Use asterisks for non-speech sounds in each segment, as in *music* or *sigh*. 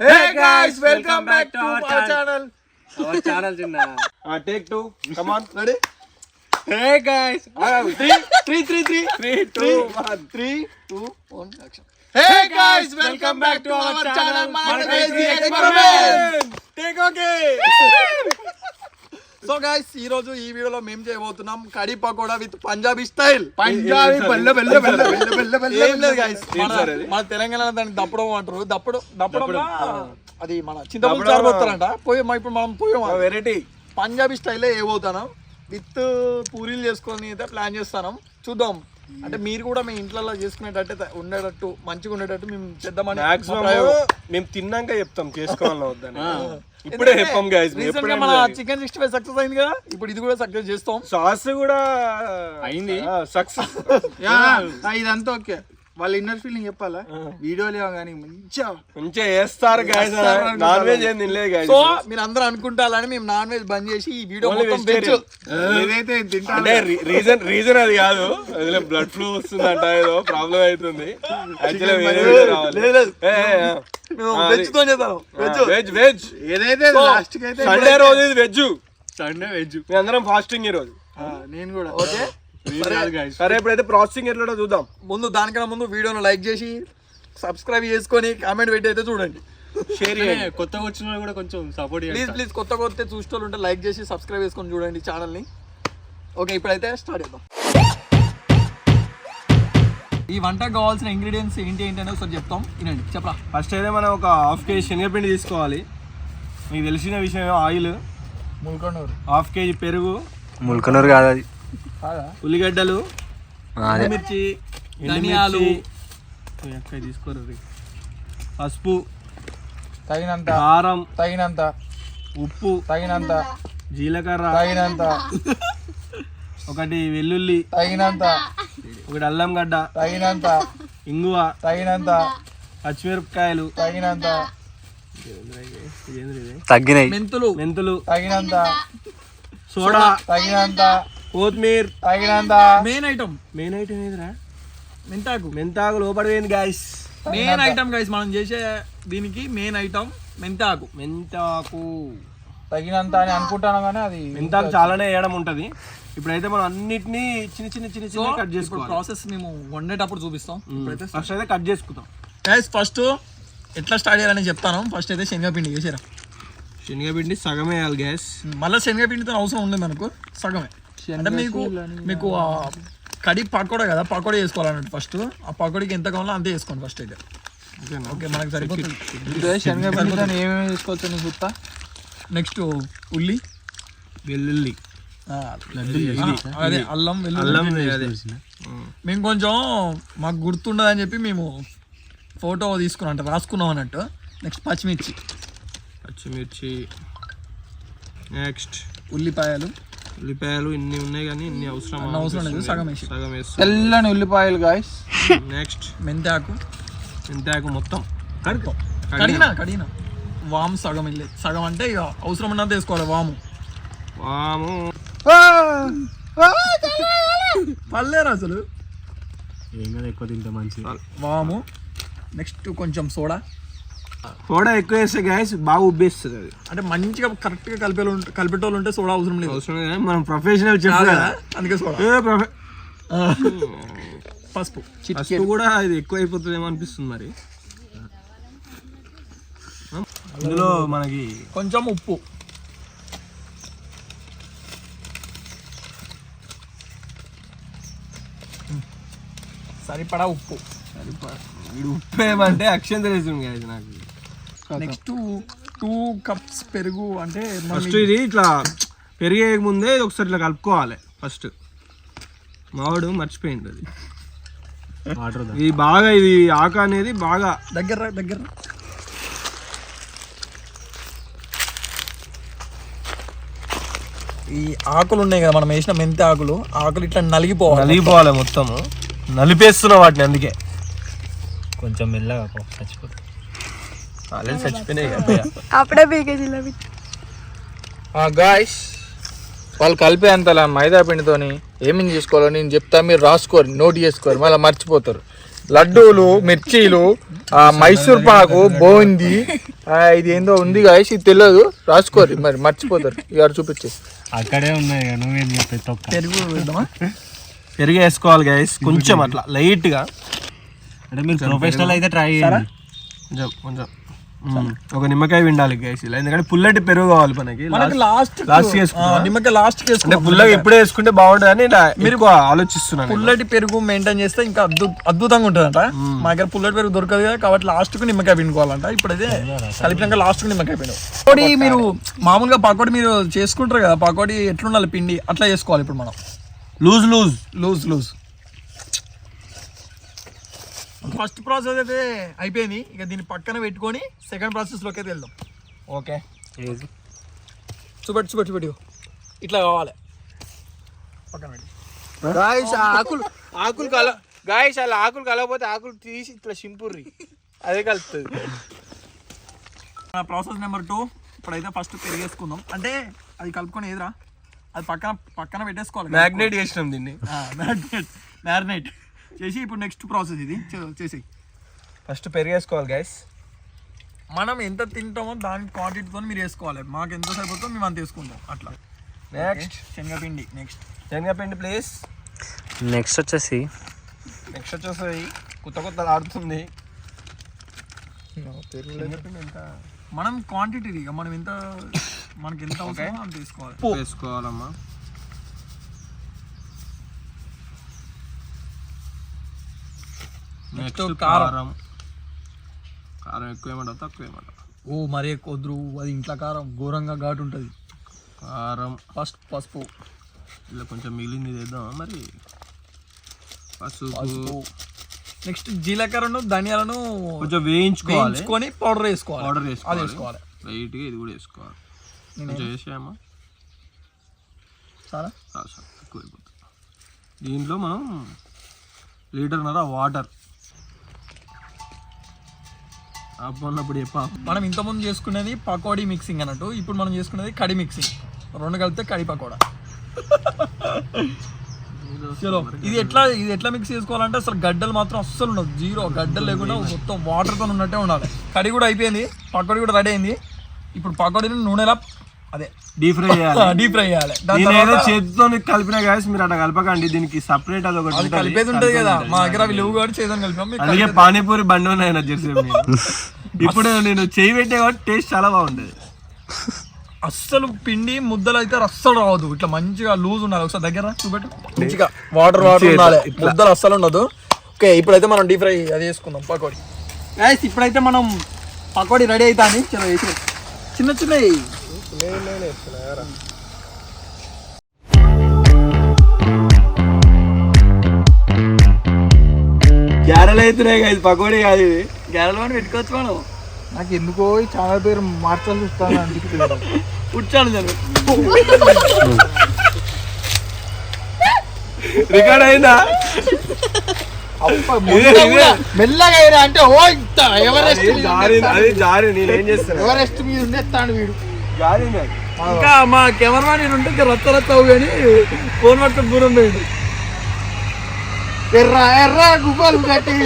Hey guys, welcome back to our channel. Our channel చిన్న take two come on ready Hey guys. Three three three three Three, two, one. Three two one action hey guys welcome back to our channel మన crazy experiment Take okay. So guys ఈ రోజు ఈ వీడియోలో మేము చేయబోతున్నాం kadhi pakoda with Punjabi style. Punjabi బల్ల బల్ల బల్ల బల్ల బల్ల బల్ల ఏం లేదు గైస్ ఏం సార్ అది? మన తెలంగాణ దాన్ని దప్పడం అంటారు. దప్పడం దప్పడం అది మన చింతపులు చారు పోతారంట పోయి మా ఇప్పుడు మనం పోయాం వెరైటీ. పంజాబీ స్టైల్లో ఏ పోతాను విత్ పూరీలు చేసుకొని అయితే ప్లాన్ చేస్తాను చూద్దాం. అంటే మీరు కూడా మీ ఇంట్లో చేసుకునేటట్టు ఉండేటట్టు మంచిగా ఉండేటట్టు మేము చేద్దామని. మేము తిన్నాక చెప్తాం చేసుకోవాలని వద్దని. ఇప్పుడే చెప్పాం గైస్గా మన చికెన్ సిక్స్టీ ఫైవ్ సక్సెస్ అయింది కదా ఇప్పుడు ఇది కూడా సక్సెస్ చేస్తాం. సాస్ కూడా అయింది. సక్సెస్ ఇదంతా ఓకే. వాళ్ళ ఇన్నర్ ఫీలింగ్ చెప్పాలా? వీడియోలో కానీ మంచిగా మంచిగా వేస్తారు. నాన్ వెజ్ ఏం తినలేదు సో మీరు అందరూ అనుకుంటారని మేము నాన్ వెజ్ బంద్ చేసి ఈ వీడియో. ఏదైతే తింటా అంటే రీజన్ రీజన్ అది కాదు. అదిలో బ్లడ్ ఫ్లో వస్తుందంట ఏదో ప్రాబ్లం అవుతుంది. వెజ్తో వెజ్ వెజ్ వెజ్ ఏదైతే లాస్ట్ సండే రోజు ఇది వెజ్ సండే వెజ్ అందరం ఫాస్టింగ్ ఈ రోజు. నేను కూడా. ఓకే. సరే ఇప్పుడైతే ప్రాసెసింగ్ ఎట్లా చూద్దాం. ముందు దానికన్నా ముందు వీడియోను లైక్ చేసి సబ్స్క్రైబ్ చేసుకొని కామెంట్ పెట్టి అయితే చూడండి. షేర్ కొత్తగా వచ్చిన వాళ్ళు కూడా కొంచెం సపోర్ట్ ప్లీజ్ చేయండి ప్లీజ్ కొత్త కొత్త చూసేటోళ్ళు ఉంటే లైక్ చేసి సబ్స్క్రైబ్ చేసుకొని చూడండి ఛానల్ని ఓకే ఇప్పుడైతే స్టార్ట్ చేద్దాం. ఈ వంటకు కావాల్సిన ఇంగ్రీడియంట్స్ ఏంటి ఏంటి అనేది ఒకసారి చెప్తాం. వినండి చెప్పరా. ఫస్ట్ అయితే మనం ఒక హాఫ్ కేజీ శనగపిండి తీసుకోవాలి. మీకు తెలిసిన విషయం ఆయిల్. ముల్కొండూరు హాఫ్ కేజీ పెరుగు. ముల్కనూరు కాదు అది. ఉల్లిగడ్డలు మిర్చి ధనియాలు. ఎక్కడ తీసుకోరు. పసుపు తగినంత. కారం. తగినంత. ఉప్పు. తగినంత. జీలకర్ర. తగినంత. ఒకటి వెల్లుల్లి. తగినంత. ఒకటి అల్లం గడ్డ. తగినంత. ఇంగువ. తగినంత. పచ్చిమిరపకాయలు. తగినంత? తగ్గినాయి. మెంతులు. మెంతులు తగినంత. సోడా. తగినంత. కొత్తిమీర తగినంత. మెయిన్ ఐటమ్ మెయిన్ ఐటమ్ ఏదిరా? మెంతాకు. మెంతాకు లోపడిపోయింది గాయస్ మెయిన్ ఐటమ్ గైస్ మనం చేసే దీనికి మెయిన్ ఐటమ్ మెంతాకు. మెంతాకు. తగినంత అని అనుకుంటాను కానీ అది మెంతాకు చాలానే వేయడం ఉంటది. ఇప్పుడైతే మనం అన్నిటినీ చిన్న చిన్న చిన్న చిన్న కట్ చేసుకోవాలి. ప్రాసెస్ మేము వండేటప్పుడు చూపిస్తాం. ఇప్పుడైతే ఫస్ట్ అయితే కట్ చేసుకుందాం. గైస్ ఫస్ట్ ఎట్లా స్టార్ట్ చేయాలని చెప్తాను. ఫస్ట్ అయితే శనగపిండి చేసారా? శనగపిండి సగం వేయాలి గ్యాస్ మళ్ళీ శనగపిండితో అవసరం ఉంది మనకు. సగమే. అంటే మీకు మీకు ఆ కడి పకోడా కదా? పకోడా చేసుకోవాలన్నట్టు ఫస్ట్. ఆ పకోడీకి ఎంత కావాలో అంతే చేసుకోండి ఫస్ట్ అయితే. ఓకే మనకు సరిపోతుంది. శనగపిండితో ఏమేమి తీసుకోవచ్చు నేను చూస్తా నెక్స్ట్ ఉల్లి. వెల్లుల్లి. అదే అల్లం వెల్లుల్లి అల్లం అదే. మేము కొంచెం మాకు గుర్తుండదని చెప్పి మేము ఫోటో తీసుకున్నాం అంటే రాసుకున్నాం అన్నట్టు. నెక్స్ట్ పచ్చిమిర్చి. పచ్చిమిర్చి. నెక్స్ట్. ఉల్లిపాయలు. ఉల్లిపాయలు ఇన్ని ఉన్నాయి కానీ ఇన్ని అవసరం అవసరం లేదు, సగం వేసి. సగం వేస్తాం తెల్లని ఉల్లిపాయలు గాయస్ నెక్స్ట్ మెంతాకు. మెంతాకు మొత్తం. కడుపు కడిగినా కడిగినా. వాము సగం వెళ్ళి సగం అంటే ఇక అవసరం ఉన్నంత వేసుకోవాలి వాము. వాము. పర్లేరు అసలు? ఏం కదా ఎక్కువ తింటే మంచిది. వాము. నెక్స్ట్ కొంచెం సోడా. సోడా ఎక్కువ వేస్తే గ్యాస్ బాగా ఉబ్బేస్తుంది అది. అంటే మంచిగా కరెక్ట్గా కలిపే కలిపేటోళ్ళు ఉంటే సోడా అవసరం లేదు. అవసరం లేదు మనం ప్రొఫెషనల్ కాదా? కదా. అందుకే సోడా. పసుపు. ఫస్ట్ కూడా ఇది ఎక్కువ అయిపోతుందేమో అనిపిస్తుంది మరి. ఇందులో మనకి కొంచెం ఉప్పు. సరిపడా ఉప్పు. ఇది ఉప్పు ఏమంటే అక్షయం తెలిసింది guys నాకు. నెక్స్ట్ టూ కప్స్ పెరుగు అంటే ఫస్ట్ ఇది ఇట్లా పెరిగే ముందే ఇది ఒకసారి ఇట్లా కలుపుకోవాలి. ఫస్ట్ మావాడు మర్చిపోయింది అది. వాటర్ ఇది బాగా ఇది ఆక అనేది బాగా దగ్గర దగ్గర. ఈ ఆకులు ఉన్నాయి కదా మనం వేసిన మెంతి ఆకులు ఆకులు ఇట్లా నలిగిపోవాలి. నలిగిపోవాలి మొత్తము. నలిపేస్తున్నా వాటిని అందుకే. కొంచెం మెల్లగా పో, చచ్చిపో ఆల్రెడీ చచ్చిపోయినాయి. అప్పుడే బీకేజీలో గాయస్ వాళ్ళు కలిపే అంతలా మైదా పిండితోని ఏమేమి చేసుకోవాలో నేను చెప్తా మీరు రాసుకోరు నోట్ చేసుకోరు మళ్ళీ మర్చిపోతారు లడ్డూలు మిర్చీలు ఆ, మైసూర్ పాకు బోంది ఇది ఏందో ఉంది గాయస్ ఇది తెలియదు రాసుకోరు మరి మర్చిపోతారు ఇక చూపించి అక్కడే ఉన్నాయి నువ్వేం తొక్క పెరుగు పెరుగు వేసుకోవాలి గైస్ కొంచెం అట్లా లైట్గా అంటే మీరు ప్రొఫెషనల్ అయితే ట్రై చేయండి కొంచెం కొంచెం. ఒక నిమ్మకాయ విండాలి గైస్ ఇలా. ఎందుకంటే పుల్లటి పెరుగు కావాలి మనకి. మనకి లాస్ట్ లాస్ట్? నిమ్మకాయ లాస్ట్ అంటే వేసుకుంటే పుల్లగా ఎప్పుడే వేసుకుంటే బాగుంటుందని నా ఎక్కువ ఆలోచిస్తున్నాను పుల్లటి పెరుగు మెయింటైన్ చేస్తే ఇంకా అద్భు అద్భుతంగా ఉంటుందంట. మా దగ్గర పుల్లటి పెరుగు దొరకదు కదా కాబట్టి లాస్ట్కు నిమ్మకాయ పిండుకోవాలంట. ఇప్పుడైతే కలిపినాక లాస్ట్కు నిమ్మకాయ పిండు. పకోడీ మీరు మామూలుగా పకోడీ మీరు చేసుకుంటారు కదా పకోడీ ఎట్లుండాలి పిండి? అట్లా చేసుకోవాలి ఇప్పుడు మనం. Loose loose loose loose first process అయితే అయిపోయింది. ఇక దీన్ని పక్కన పెట్టుకొని సెకండ్ ప్రాసెస్లోకి అయితే వెళ్దాం. ఓకే? చూపెట్టు చూపెట్టు చూపెట్టు ఇట్లా కావాలి. పక్కన పెట్టి. గాయస్ ఆకులు ఆకులు కల గాయస్ అలా ఆకులు కలవకపోతే ఆకులు తీసి ఇట్లా సింపుర్రి అదే కలుపుతుంది ప్రాసెస్ నెంబర్ టూ. ఇప్పుడైతే ఫస్ట్ పెరిగేసుకుందాం. అంటే అది కలుపుకొని ఏదిరా? అది పక్కన పక్కన పెట్టేసుకోవాలి మ్యాగ్నేట్ చేసినాం దీన్ని. మ్యారినేట్ మ్యారినేట్ చేసి ఇప్పుడు నెక్స్ట్ ప్రాసెస్ ఇది. చే- చేసి ఫస్ట్ పెరిగేసుకోవాలి గైస్ మనం ఎంత తింటామో దాని క్వాంటిటీతో మీరు వేసుకోవాలి. మాకు ఎంత సరిపోతుందో మేము అంత వేసుకుంటాం. అట్లా. నెక్స్ట్ శనగపిండి. నెక్స్ట్ శనగపిండి ప్లేస్ నెక్స్ట్ వచ్చేసి. నెక్స్ట్ వచ్చేసి కొత్త కొత్త ఆడుతుంది. మనం క్వాంటిటీ ఇక మనం ఎంత మనకి ఎంత అవసరమో అంత వేసుకోవాలి. వేసుకోవాలమ్మా. నెక్స్ట్ కారం. కారం. ఎక్కువ ఏమంటావు తక్కువ ఏమంటావు? ఓ మరీ ఎక్కువ వద్దు అది ఇంట్లో కారం ఘోరంగా ఘాటు ఉంటుంది. కారం. ఫస్ట్ పసుపు. ఇలా కొంచెం మిగిలింది వేద్దామా మరి? పసుపు. నెక్స్ట్ జీలకర్రను ధనియాలను కొంచెం వేయించుకోవాలి. వేయించుకొని పౌడర్ వేసుకోవాలి. పౌడర్ వేసుకోవాలి. వేసుకోవాలి. లైట్గా ఇది కూడా వేసుకోవాలి. కొంచెం వేసామా చాలా? చాలు చాలు ఎక్కువ అయిపోతుంది. దీంట్లో మనం లీటర్న్నర వాటర్ అప్పుడు చెప్పా. మనం ఇంతకుముందు చేసుకునేది పకోడీ మిక్సింగ్ అన్నట్టు ఇప్పుడు మనం చేసుకునేది కడి మిక్సింగ్. రెండు కలిపితే కడి పకోడా? చలో ఇది ఎట్లా ఇది ఎట్లా మిక్స్ చేసుకోవాలంటే అసలు గడ్డలు మాత్రం అస్సలు ఉండదు జీరో గడ్డలు లేకుండా మొత్తం వాటర్తో ఉన్నట్టే ఉండాలి. కడి కూడా అయిపోయింది పకోడీ కూడా రెడీ అయింది. ఇప్పుడు పకోడీని నూనెలా అదే డీప్ ఫ్రై చేయాలి. *laughs* డీప్ ఫ్రై చేయాలి. దాని నేను ఏదో తర్వాత చేతితో కలిపిన గాయస్ మీరు అట్లా కలపకండి. దీనికి సపరేట్ అది ఒకటి. కలిపేది ఉంటుంది కదా. మా దగ్గర అవి లేవు కాబట్టి చేద్దాం కలిపాం అందుకే పానీపూరి బండి ఉన్నాయి జెర్సీ *laughs* ఇప్పుడు నేను చేయి పెట్టే కాబట్టి టేస్ట్ చాలా బాగుంటుంది. అస్సలు పిండి ముద్దలు అయితే అస్సలు రావద్దు. ఇట్లా మంచిగా లూజ్ ఉండాలి. ఒకసారి దగ్గర చూపెట్టు. మంచిగా వాటర్ వాటర్ ఉండాలి. ముద్దలు అస్సలు ఉండదు. ఓకే ఇప్పుడైతే మనం డీప్ ఫ్రై అది వేసుకుందాం పకోడీ. గైస్ ఇప్పుడైతే మనం పకోడీ రెడీ అవుతా అని చలో వేసి చిన్న చిన్నవి గ్యారెలు అవుతున్నాయి కదా పకోడీ కాదు ఇది. గ్యారెల్ అని పెట్టుకోవచ్చు మనం. నాకు ఎందుకో ఈ ఛానల్ పేరు మార్చాల్సి వస్తాను అనిపిస్తుంది. కూర్చోండి చలో రికార్డ్ అయిందా. మెల్లగా అయినా అంటే ఓ ఇంత ఎవరెస్ట్ అది జారి నేనేం చేస్తాను ఎవరెస్ట్ మీద ఉండేస్తాడు వీడు. ఇంకా మా కెమెరామాన్ నేను ఉంటే రచ్చ రచ్చవు కానీ ఫోన్ పట్టుకొని దూరం పోయింది ఎర్ర ఎర్ర గుబ్బలు కట్టి.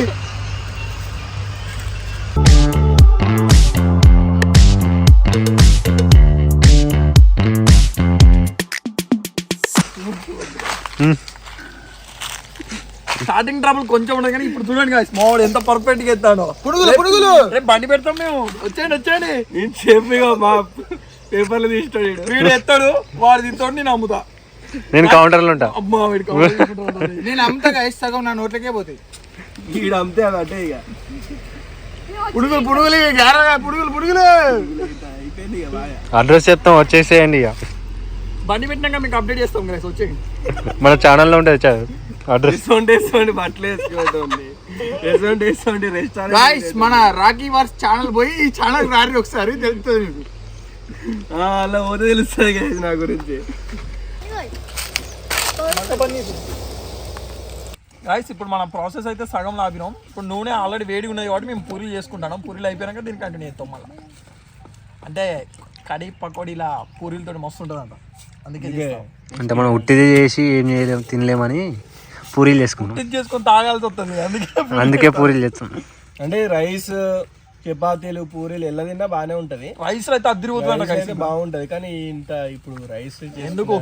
స్టార్టింగ్ ట్రబుల్ కొంచెం ఉండదు కానీ ఇప్పుడు చూడండి guys, మా వాడు ఎంత పర్ఫెక్ట్గా ఎత్తాడో. పునుగులు రేపు బండి పెడతాం మేము. వచ్చేయండి వచ్చేయండి. నేను చెప్పిగా మా పేపర్లు తీస్తాడు. వీడు ఎత్తాడు వాడు తింటాడు నేను అమ్ముతా. నేను కౌంటర్లో ఉంటా. అమ్మా తీసుకుంటాడు. నేను అమ్ముతాగా సగం నా నోట్లకే పోతాయి. ఈడు అంతే అది అంటే ఇక. పుడుగులు పుడుగులు గ్యార పుడుగులు పుడుగులు. అయిపోయింది ఇక బాగా అడ్రస్ చెప్తాం వచ్చేసేయండి ఇక. బండి పెట్టినాక మీకు అప్డేట్ చేస్తాం guys వచ్చేయండి. మన ఛానల్లో ఉంటుంది చ- అడ్రస్ వేసుకోండి వేసుకోండి బట్టలు వేసుకోండి వేసుకోండి వేసుకోండి రెస్టారెంట్ గాయస్ మన రాకీ వార్స్ ఛానల్ పోయి ఈ ఛానల్ రారి ఒకసారి తెలుస్తుంది మీకు. అలా పోతే తెలుస్తుంది కదా నా గురించి. గాయస్ ఇప్పుడు మన ప్రాసెస్ అయితే సగం లాపినాం ఇప్పుడు నూనె ఆల్రెడీ వేడి ఉన్నది కాబట్టి మేము పూరీలు చేసుకుంటాం పూరీలు అయిపోయాక దీన్ని కంటిన్యూ చేస్తాం మళ్ళీ. అంటే కడి పకోడీలా పూరీలతో మస్తు ఉంటుందంట. అందుకే చేస్తాం. అంటే మనం ఉట్టిది చేసి ఏం చేయలేం తినలేమని పూరీలు ఇది చేసుకొని తాగాల్సి వస్తుంది. అందుకే అందుకే పూరీలు చేస్తాం అంటే రైస్ చపాతీలు పూరీలు ఎలా తిన్నా బాగానే ఉంటది. రైస్ అయితే. అయితే బాగుంటది కానీ ఇంత ఇప్పుడు రైస్ ఎందుకు?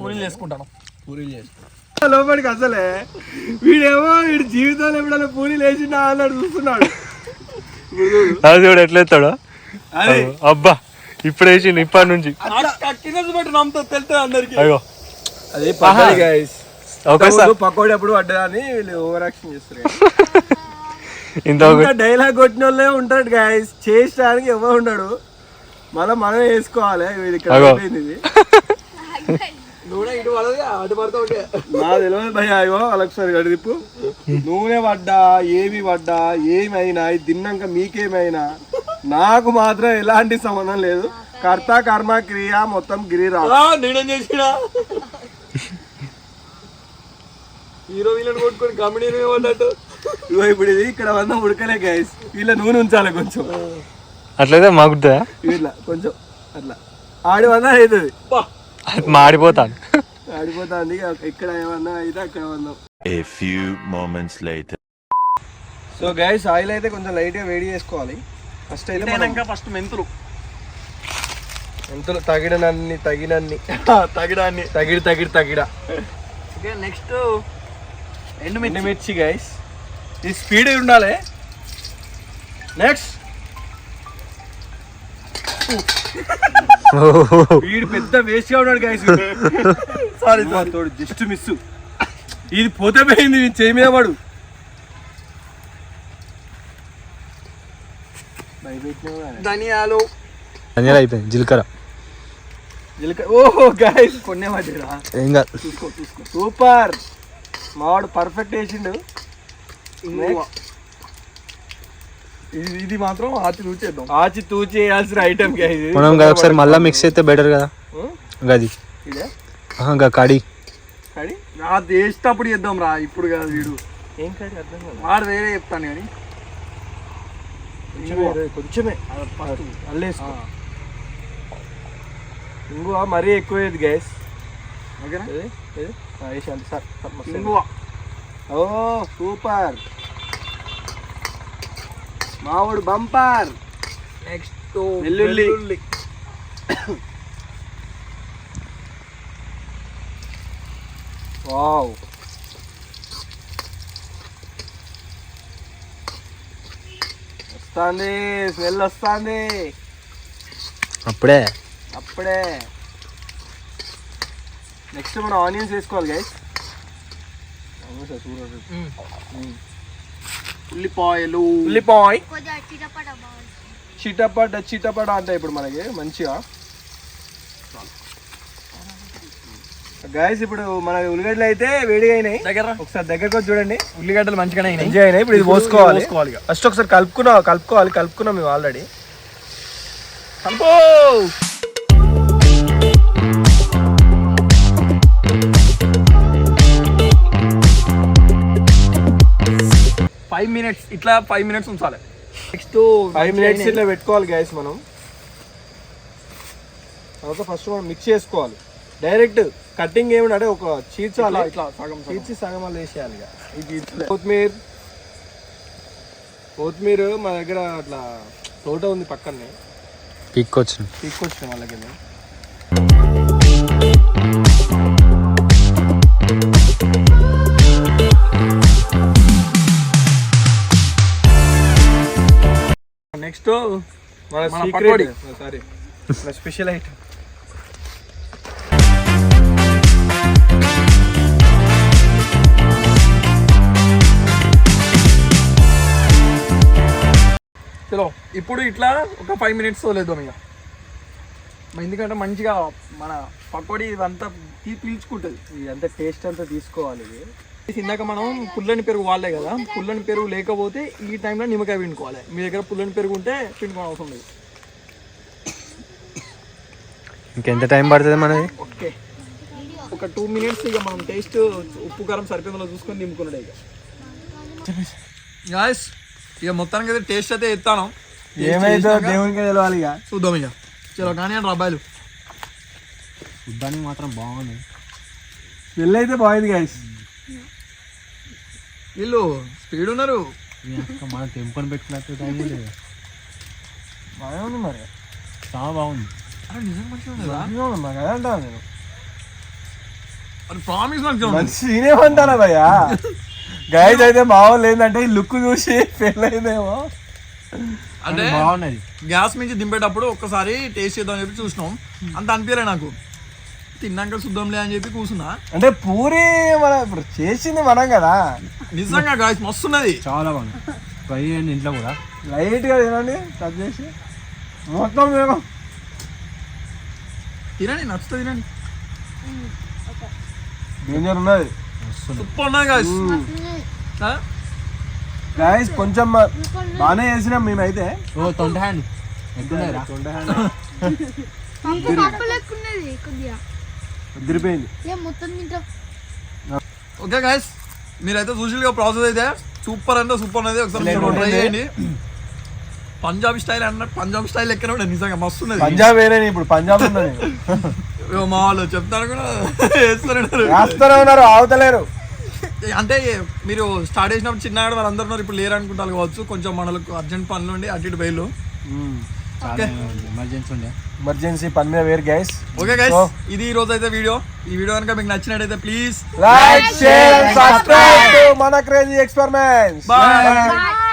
పూరీలు చేసుకుంటాను. పూరీలు చేసుకుంటా. లోపలికి అసలే వీడేమో వీడి జీవితంలో ఎప్పుడైనా పూరీలు వేసిండా అన్నాడు చూస్తున్నాడు. అది కూడా ఎట్లా ఎత్తాడో. అదే. అబ్బా ఇప్పుడు వేసిండు ఇప్పటి నుంచి. అయ్యో. అది పకోడీ అప్పుడు పడ్డదని వీళ్ళు ఓవర్ యాక్షన్ చేస్తారు *laughs* ఇంత డైలాగ్ కొట్టిన వాళ్ళే ఉంటాడు గైస్ చేసడానికి ఎవరు ఉండడు. మళ్ళీ మనం వేసుకోవాలి. వీడి ఇక్కడ ఇది. నూనె పడ్డా ఏమి పడ్డా ఏమైనా ఇది తిన్నాక మీకేమైనా నాకు మాత్రం ఎలాంటి సంబంధం లేదు. కర్త కర్మ క్రియ మొత్తం గిరిరా హీరో వీళ్ళని కొట్టుకొని కామెడీ పడ్డట్టు. ఇగో ఇప్పుడు ఇది ఇక్కడ వల్ల ఉడకలే గైస్ వీళ్ళ నూనె ఉంచాలి కొంచెం. అట్లయితే మాకుతుందా వీళ్ళ కొంచెం అట్లా. ఆడి వల్ల అవుతుంది. మాడిపోతాను ఆడిపోతుంది ఇక్కడ ఏమన్నా అయితే అక్కడ వన్నాం A few moments later. So guys oil అయితే కొంచెం లైట్గా వేడి చేసుకోవాలి. ఫస్ట్ అయితే మనం ఫస్ట్ మెంతులు. ఎంతలో తగినన్ని తగినన్ని. తగిడాన్ని. తగిడి తగిడి తగిడ. ఓకే నెక్స్ట్ ఎండు ఎండుమిర్చి గైస్ ఈ స్పీడ్ ఉండాలి. నెక్స్ట్ వీడు పెద్ద వేస్ట్గా ఉన్నాడు గైస్ సారీ తోడు జస్ట్ మిస్ ఇది పోతే పోయింది చేయి మీద పడు. ధనియాలు. ధనియాలు అయిపోయింది జీలకర్ర. జీలకర్ర ఓహో గైస్ కొన్నే పడ్డా ఏం కాదు. సూపర్ మావాడు పర్ఫెక్ట్ వేసిండు. ఇది ఇది మాత్రం ఆచి చూచేద్దాం ఆచి తూచి వేయాల్సిన ఐటమ్ గైస్ మనం కదా ఒకసారి మళ్ళీ మిక్స్ అయితే బెటర్ కదా? గది గా కడి. కడి? ఆ చేసేటప్పుడు చేద్దాం రా ఇప్పుడు కాదు వీడు. ఏం కడి అర్థం కాదు వాడు వేరే చెప్తాను కానీ. కొంచెమే కొంచెమే. అల్లేసుకో. ఇంగువ మరీ ఎక్కువ గ్యాస్ ఓకేనా? వేసాను సార్. ఇంగువ. ఓ సూపర్. మామిడి బంపర్. నెక్స్ట్ వెల్లుల్లి. వావ్. వస్తుంది స్మెల్ వస్తుంది. అప్పుడే. అప్పుడే. నెక్స్ట్ మనం ఆనియన్స్ వేసుకోవాలి గైస్ ఉల్లిపాయలు. ఉల్లిపాయ్. చిటపట చిటపట చిటపట అంటే ఇప్పుడు మనకి మంచిగా. గాయస్ ఇప్పుడు మన ఉల్లిగడ్డలు అయితే వేడిగా అయినాయి. దగ్గర ఒకసారి దగ్గరకు వచ్చి చూడండి. ఉల్లిగడ్డలు మంచిగానే అయినాయి. మంచిగా అయినాయి. ఇప్పుడు ఇది పోసుకోవాలి. పోసుకోవాలి. ఫస్ట్ ఒకసారి కలుపుకున్నా కలుపుకోవాలి కలుపుకున్నాం మేము ఆల్రెడీ కలుపు ఫైవ్ మినిట్స్ ఇట్లా ఫైవ్ మినిట్స్ ఉంచాలి. నెక్స్ట్ ఫైవ్ మినిట్స్ ఇట్లా పెట్టుకోవాలి గ్యాస్ మనం. తర్వాత ఫస్ట్ మనం మిక్స్ చేసుకోవాలి. డైరెక్ట్ కటింగ్ ఏమంటే ఒక చీల్చాలి ఇట్లా సగం సగం. చీల్చి సగం వల్ల వేసేయాలి ఇక. ఇది ఇట్లా. కొత్తిమీర కొత్తిమీర మా దగ్గర అట్లా తోట ఉంది పక్కనే. పీక్కొచ్చు తీసుకొచ్చిన వాళ్ళకి నెక్స్ట్ మన సీక్రెట్. సారీ స్పెషల్ ఐటమ్ చలో ఇప్పుడు ఇట్లా ఒక ఫైవ్ మినిట్స్ వదిలేద్దాం ఇక ఎందుకంటే మంచిగా మన పకోడీ ఇదంతా తీ- పీల్చుకుంటుంది. ఇదంతా టేస్ట్ అంతా తీసుకోవాలి. ఇది ఇందాక మనం పుల్లని పెరుగు వాడలే కదా పుల్లని పెరుగు లేకపోతే ఈ టైంలో నిమ్మకాయ పిండుకోవాలి. మీ దగ్గర పుల్లని పెరుగు ఉంటే పిండుకోవడం అవసరం లేదు. ఇంకెంత టైం పడుతుంది మనది? ఓకే. ఒక టూ మినిట్స్ ఇక మనం టేస్ట్ ఉప్పు కారం సరిపోయిందో చూసుకొని నింపుకున్నాడు ఇక. గాయస్ ఇక మొత్తానికి అయితే టేస్ట్ అయితే ఎత్తాను. ఏమైతే దేవునికి తెలవాలి ఇక. చూద్దాం ఇక. చలో కానీ అండి అబ్బాయిలు చూడ్డానికి మాత్రం బాగుంది. అయితే బాగుంది గైస్ వీళ్ళు స్పీడ్ ఉన్నారు. మన తెంపుకొని పెట్టుకున్నట్టు టైం లేదు బాగానే ఉంది మరి. చాలా బాగుంది. నేనేమంటానా భయ్యా? గైజ్ అయితే మా వాళ్ళు ఏంటంటే ఈ లుక్ చూసి ఫెయిల్ అయిందేమో. అంటే బాగున్నది. గ్యాస్ నుంచి దింపేటప్పుడు ఒక్కసారి టేస్ట్ చేద్దాం చెప్పి చూసినాం. అంత అనిపించలే నాకు. తిన్నాక చూద్దాంలే అని చెప్పి కూర్చున్నా. అంటే పూరి మన ఇప్పుడు చేసింది మనం కదా. నిజంగా గాయస్ మస్తున్నది. చాలా బాగుంది. ఫ్రై అయ్యింది ఇంట్లో కూడా. లైట్గా తినండి కట్ చేసి. మొత్తం మేము తినండి నచ్చుతుంది తినండి. డేంజర్ ఉన్నది. సూపర్ ఉన్నది గాయస్ గాయస్ కొంచెం బాగానే చేసినాం మేమైతే. ఓ తొండ హ్యాండ్. ఎట్లున్నారా ఇంకా తింటాం. ఓకే గాయస్ మీరైతే చూసి ప్రాసెస్ అయితే సూపర్ అంటే సూపర్ అనేది ఒకసారి try చేయండి. పంజాబీ స్టైల్ అన్నట్టు పంజాబీ స్టైల్ ఎక్కడ ఉండదు నిజంగా మస్తు ఉన్నది. పంజాబ్ వేరే ఇప్పుడు పంజాబ్ ఉన్నది *laughs* మా వాళ్ళు చెప్తాను కూడా వేస్తున్నారు వేస్తూనే ఉన్నారు ఆవుతలేరు అంటే మీరు స్టార్ట్ చేసినప్పుడు చిన్నగా వాళ్ళందరూ ఉన్నారు ఇప్పుడు లేరు అనుకుంటారు కావచ్చు. కొంచెం మనలకు అర్జెంట్ పనులు ఉండి అటు ఇటు బయలు ఎమర్జెన్సీ ఉండే. ఎమర్జెన్సీ పని మీద వేరు గైస్ ఓకే గైస్ ఇది ఈ రోజు అయితే వీడియో ఈ వీడియో కనుక మీకు నచ్చినట్టయితే please like share subscribe to మన క్రేజీ ఎక్స్పెరిమెంట్స్ బాయ్ బాయ్